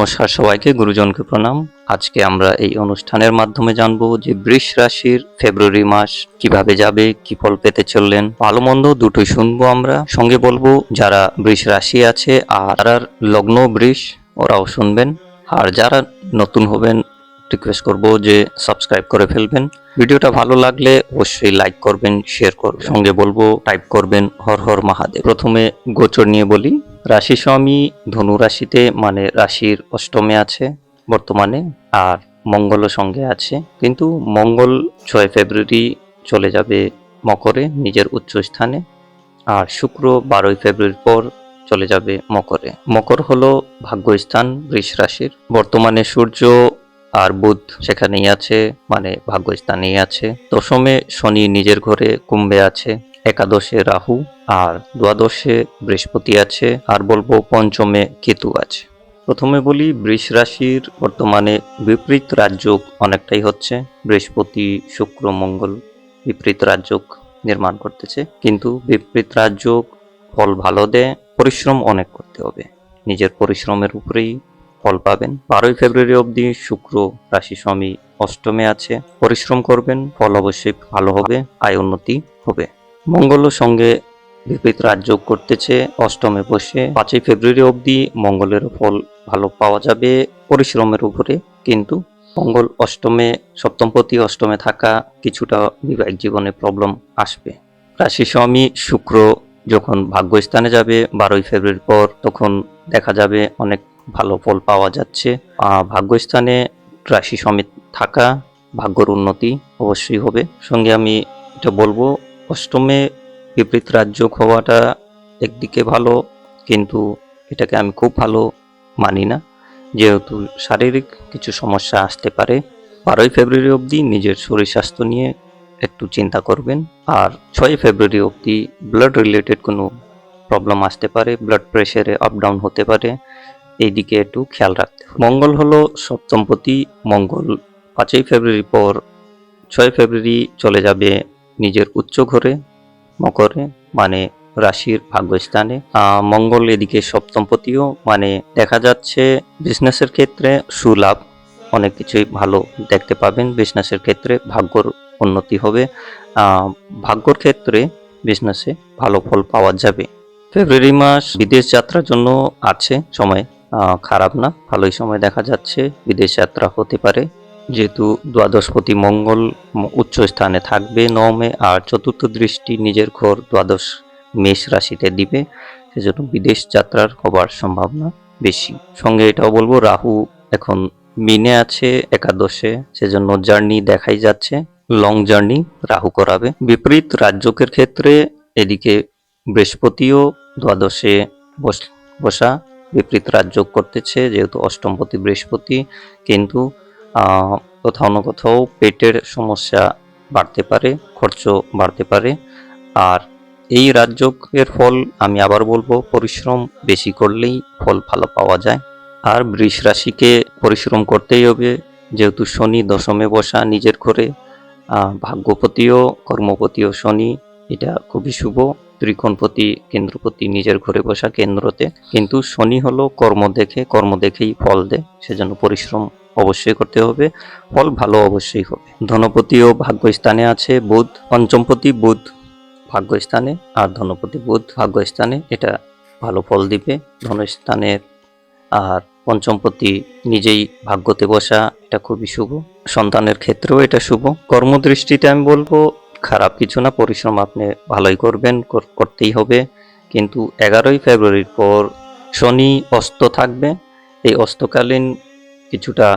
নমস্কার সবাইকে, গুরুজনকে প্রণাম। আজকে আমরা এই অনুষ্ঠানের মাধ্যমে জানব যে বৃষ রাশির ফেব্রুয়ারি মাস কীভাবে যাবে, কি ফল পেতে চললেন ভালো মন্দ দুটোই শুনব আমরা। সঙ্গে বলব, যারা বৃষ রাশি আছে আর লগ্ন বৃষ, ওরাও শুনবেন। আর যারা নতুন হবেন রিকোয়েস্ট করব যে সাবস্ক্রাইব করে ফেলবেন। ভিডিওটা ভালো লাগলে অবশ্যই লাইক করবেন শেয়ার করবেন। সঙ্গে বলব টাইপ করবেন হর হর মহাদেব। প্রথমে গোচর নিয়ে বলি। রাশি স্বামী ধনু রাশিতে মানে রাশির অষ্টমে আছে বর্তমানে আর মঙ্গলও সঙ্গে আছে। কিন্তু মঙ্গল ছয় ফেব্রুয়ারি চলে যাবে মকরে নিজের উচ্চ স্থানে আর শুক্র বারোই ফেব্রুয়ারির পর চলে যাবে মকরে। মকর হলো ভাগ্যস্থান বৃষ রাশির। বর্তমানে সূর্য আর বুধ সেখানেই আছে মানে ভাগ্যস্থানেই আছে। দশমে শনি নিজের ঘরে কুম্ভে আছে। একাদশে রাহু আর দ্বাদশে বৃহস্পতি আছে, আর বলব পঞ্চমে কেতু আছে। প্রথমে বলি, বৃষ রাশির বর্তমানে বিপরীত রাজযোগ অনেকটাই হচ্ছে। বৃহস্পতি, শুক্র, মঙ্গল বিপরীত রাজযোগ নির্মাণ করতেছে। কিন্তু বিপরীত রাজযোগ ফল ভালো দেয়, পরিশ্রম অনেক করতে হবে। নিজের পরিশ্রমের উপরেই ফল পাবেন। বারোই ফেব্রুয়ারি অবধি শুক্র রাশি স্বামী অষ্টমে আছে। পরিশ্রম করবেন, ফল অবশ্যই ভালো হবে, আয় উন্নতি হবে। মঙ্গলের সঙ্গে বিপরীত রাজযোগ করতেছে, অষ্টমে বসে। পাঁচই ফেব্রুয়ারি অবধি মঙ্গলের ফল ভালো পাওয়া যাবে পরিশ্রমের উপরে। কিন্তু মঙ্গল অষ্টমে, সপ্তমপতি অষ্টমে থাকা কিছুটা বিবাহিক জীবনে প্রবলেম আসবে। রাশি স্বামী শুক্র যখন ভাগ্যস্থানে যাবে, বারোই ফেব্রুয়ারির পর তখন দেখা যাবে অনেক ভালো ফল পাওয়া যাচ্ছে। ভাগ্যস্থানে রাশি সমেত থাকা ভাগ্যর উন্নতি অবশ্যই হবে। সঙ্গে আমি এটা বলব অষ্টমে বিপরীত রাজ্য হওয়াটা একদিকে ভালো, কিন্তু এটাকে আমি খুব ভালো মানি না। যেহেতু শারীরিক কিছু সমস্যা আসতে পারে, বারোই ফেব্রুয়ারি অবধি নিজের শরীর স্বাস্থ্য নিয়ে একটু চিন্তা করবেন। আর ছয় ফেব্রুয়ারি অবধি ব্লাড রিলেটেড কোনো প্রবলেম আসতে পারে ব্লাড প্রেশারে আপ ডাউন হতে পারে, এই দিকে একটু খেয়াল রাখতে মঙ্গল হলো সপ্তমপতি মঙ্গল পাঁচই ফেব্রুয়ারি পর ছয় ফেব্রুয়ারি চলে যাবে নিজের উচ্চ ঘরে, মকরে মানে রাশির ভাগ্যস্থানে। মঙ্গল এদিকে সপ্তমপতিও মানে দেখা যাচ্ছে বিজনেসের ক্ষেত্রে সুলাভ। অনেক কিছুই ভালো দেখতে পাবেন। বিজনেসের ক্ষেত্রে ভাগ্যর উন্নতি হবে। ভাগ্যর ক্ষেত্রে বিজনেসে ভালো ফল পাওয়া যাবে। ফেব্রুয়ারি মাস বিদেশ যাত্রার জন্য আছে। সময় খারাপ না। ভালোই সময় দেখা যাচ্ছে। বিদেশ যাত্রা হতে পারে। যেহেতু দ্বাদশপতি মঙ্গল উচ্চ স্থানে থাকবে নবমে আর চতুর্থ দৃষ্টি নিজের ঘর দ্বাদশ মেষ রাশিতে দিবে, সেজন্য বিদেশ যাত্রার হবার সম্ভাবনা বেশি। সঙ্গে এটাও বলব, রাহু এখন মিনে আছে একাদশে, সেজন্য জার্নি দেখাই যাচ্ছে, লং জার্নি রাহু করাবে। বিপরীত রাজ্যকের ক্ষেত্রে এদিকে বৃহস্পতিও দ্বাদশে বস- বিপরীত রাজ্য করতেছে, যেহেতু অষ্টমপতি বৃহস্পতি, কিন্তু কোথাও না কোথাও পেটের সমস্যা বাড়তে পারে, খরচ বাড়তে পারে। আর এই রাজ্যের ফল আমি আবার বলব, পরিশ্রম বেশি করলেই ফল ভালো পাওয়া যায়। আর বৃষ রাশিকে পরিশ্রম করতেই হবে, যেহেতু শনি দশমে বসা নিজের ঘরে। ভাগ্যপতিও, কর্মপতিও শনি, এটা খুবই শুভ। ত্রিকোণপতি, কেন্দ্রপতি নিজের ঘরে বসা কেন্দ্রতে। কিন্তু শনি হলো কর্ম দেখে, কর্ম দেখেই ফল দেয়, সেজন্য পরিশ্রম অবশ্যই করতে হবে, ফল ভালো অবশ্যই হবে। ধনপতিও ভাগ্যস্থানে আছে বুধ, পঞ্চমপতি বুধ ভাগ্যস্থানে, আর ধনপতি বুধ ভাগ্যস্থানে, এটা ভালো ফল দিবে। ধনস্থানের আর পঞ্চমপতি নিজেই ভাগ্যতে বসা, এটা খুবই শুভ। সন্তানের ক্ষেত্রেও এটা শুভ। কর্মদৃষ্টিতে আমি বলব, খারাপ কিছু না, পরিশ্রম আপনি ভালোই করবেন, কর- করতেই হবে। কিন্তু এগারোই ফেব্রুয়ারির পর শনি অস্ত থাকবে। এই অস্তকালীন কিছুটা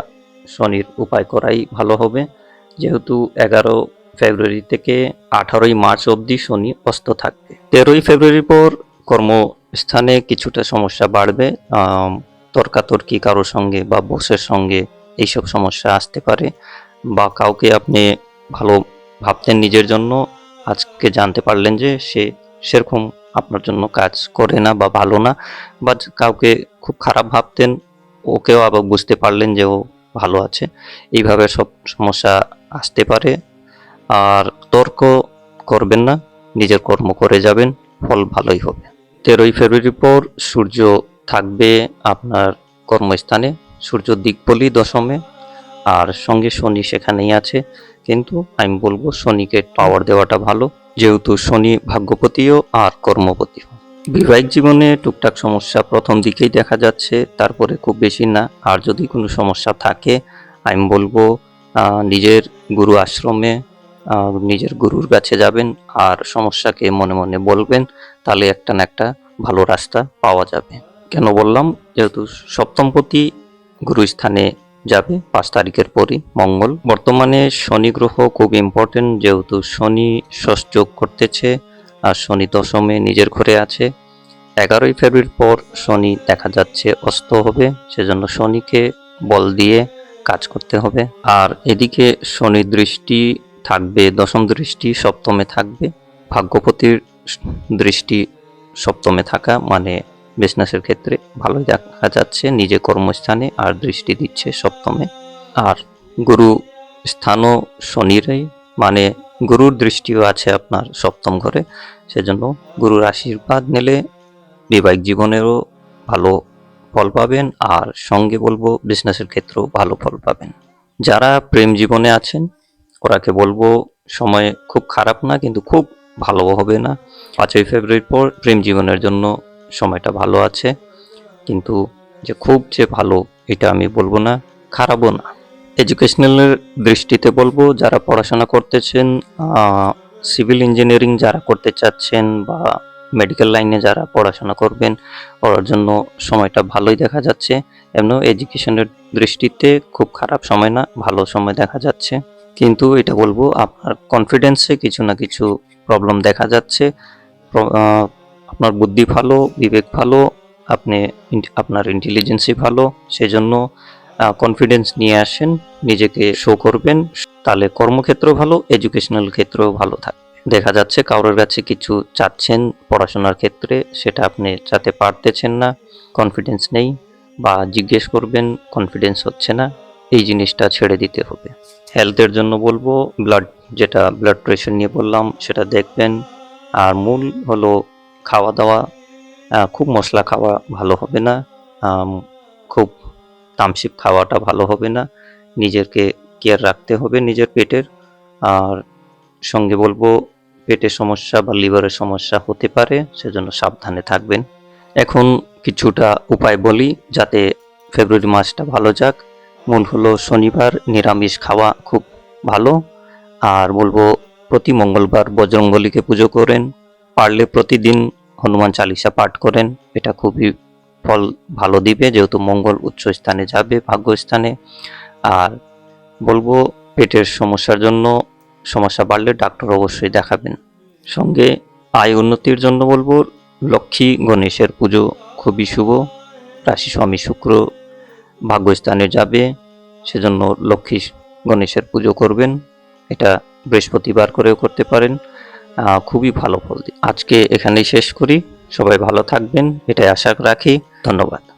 শনির উপায় করাই ভালো হবে। যেহেতু এগারো ফেব্রুয়ারি থেকে আঠারোই মার্চ অবধি শনি অস্ত থাকবে তেরোই ফেব্রুয়ারির পর কর্মস্থানে কিছুটা সমস্যা বাড়বে। তর্কাতর্কি কারোর সঙ্গে বা বসের সঙ্গে এইসব সমস্যা আসতে পারে বা কাউকে আপনি ভালো ভাবতেন নিজের জন্য, আজকে জানতে পারলেন যে সে সেরকম আপনার জন্য কাজ করে না বা ভালো না। বা কাউকে খুব খারাপ ভাবতেন ওকেও আবার বুঝতে পারলেন যে ও ভালো আছে। এইভাবে সব সমস্যা আসতে পারে। আর তর্ক করবেন না, নিজের কর্ম করে যাবেন, ফল ভালোই হবে। তেরোই ফেব্রুয়ারির পর সূর্য থাকবে আপনার কর্মস্থানে, সূর্য দিকবলি দশমে। আর সঙ্গে শনি সেখানেই আছে। কিন্তু আমি বলব শনিকে পাওয়ার দেওয়াটা ভালো। যেহেতু শনি ভাগ্যপতিও আর কর্মপতিও। বৈবাহিক জীবনে টুকটাক সমস্যা প্রথম দিকেই দেখা যাচ্ছে, তারপরে খুব বেশি না। আর যদি কোনো সমস্যা থাকে, আমি বলব নিজের গুরু আশ্রমে নিজের গুরুর কাছে যাবেন আর সমস্যাকে মনে মনে বলবেন, তাহলে একটা না একটা ভালো রাস্তা পাওয়া যাবে। কেন বললাম? যেহেতু সপ্তমপতি গুরুস্থানে যাবে, পাঁচ তারিখের পরই, মঙ্গল। বর্তমানে শনি গ্রহ খুব ইম্পর্টেন্ট যেহেতু শনি ষষ্ঠযোগ করতেছে আর শনি দশমে নিজের ঘরে আছে। এগারোই ফেব্রুয়ারির পর শনি দেখা যাচ্ছে অস্ত হবে, সেজন্য শনিকে বল দিয়ে কাজ করতে হবে। আর এদিকে শনি দৃষ্টি থাকবে, দশম দৃষ্টি সপ্তমে থাকবে। ভাগ্যপতির দৃষ্টি সপ্তমে থাকা মানে বিজনেসের ক্ষেত্রে ভালোই দেখা যাচ্ছে, নিজে কর্মস্থানে আর দৃষ্টি দিচ্ছে সপ্তমে। আর গুরু স্থানও শনিরই মানে গুরুর দৃষ্টিও আছে আপনার সপ্তম ঘরে। সেজন্য গুরুর আশীর্বাদ নিলে বৈবাহিক জীবনেরও ভালো ফল পাবেন আর সঙ্গে বলব বিজনেসের ক্ষেত্রেও ভালো ফল পাবেন। যারা প্রেম জীবনে আছেন ওরাকে বলব সময় খুব খারাপ না, কিন্তু খুব ভালো হবে না। পাঁচই ফেব্রুয়ারির পর প্রেম জীবনের জন্য সময়টা ভালো আছে, কিন্তু যে খুব যে ভালো, এটা আমি বলব না, খারাপও না। এডুকেশনালের দৃষ্টিতে বলব, যারা পড়াশোনা করতেছেন সিভিল ইঞ্জিনিয়ারিং যারা করতে চাচ্ছেন বা মেডিকেল লাইনে যারা পড়াশোনা করবেন, পড়ার জন্য সময়টা ভালোই দেখা যাচ্ছে। এমন এডুকেশনের দৃষ্টিতে খুব খারাপ সময় না, ভালো সময় দেখা যাচ্ছে। কিন্তু এটা বলব, আপনার কনফিডেন্সে কিছু না কিছু প্রবলেম দেখা যাচ্ছে। আপনার বুদ্ধি ভালো, বিবেক ভালো, আপনি আপনার ইন্টেলিজেন্সই ভালো, সেজন্য কনফিডেন্স নিয়ে আসেন, নিজেকে শো করবেন, তাহলে কর্মক্ষেত্র ভালো এডুকেশনাল ক্ষেত্রেও ভালো থাকবে দেখা যাচ্ছে কারোর কাছে কিছু চাচ্ছেন পড়াশোনার ক্ষেত্রে, সেটা আপনি চাতে পারতেছেন না কনফিডেন্স নেই, বা জিজ্ঞেস করবেন কনফিডেন্স হচ্ছে না, এই জিনিসটা ছেড়ে দিতে হবে। হেলথের জন্য বলব ব্লাড যেটা ব্লাড প্রেশার নিয়ে বললাম, সেটা দেখবেন। আর মূল হলো খাওয়া দাওয়া খুব মশলা খাওয়া ভালো হবে না। তামসিক খাওয়াটা ভালো হবে না। নিজেকে কেয়ার রাখতে হবে নিজের পেটের। আর সঙ্গে বলব, পেটের সমস্যা বা লিভারের সমস্যা হতে পারে, সেজন্য সাবধানে থাকবেন। এখন কিছুটা উপায় বলি, যাতে ফেব্রুয়ারি মাসটা ভালো যাক। মূল হলো শনিবার নিরামিষ খাওয়া খুব ভালো। আর বলব, প্রতি মঙ্গলবার বজরঙ্গলিকে পুজো করেন। পারলে প্রতিদিন হনুমান চালিসা পাঠ করেন, এটা খুবই ফল ভালো দিবে, যেহেতু মঙ্গল উচ্চ স্থানে যাবে ভাগ্যস্থানে আর বলব পেটের সমস্যার জন্য সমস্যা বাড়লে ডাক্তার অবশ্যই দেখাবেন। সঙ্গে আয় উন্নতির জন্য বলব লক্ষ্মী গণেশের পুজো খুবই শুভ। রাশি স্বামী শুক্র ভাগ্যস্থানে যাবে, সেজন্য লক্ষ্মী গণেশের পুজো করবেন। এটা বৃহস্পতিবার করেও করতে পারেন। খুবই ভালো ফল আজকে এখানেই শেষ করি। সবাই ভালো থাকবেন, এটাই আশা রাখি। ধন্যবাদ।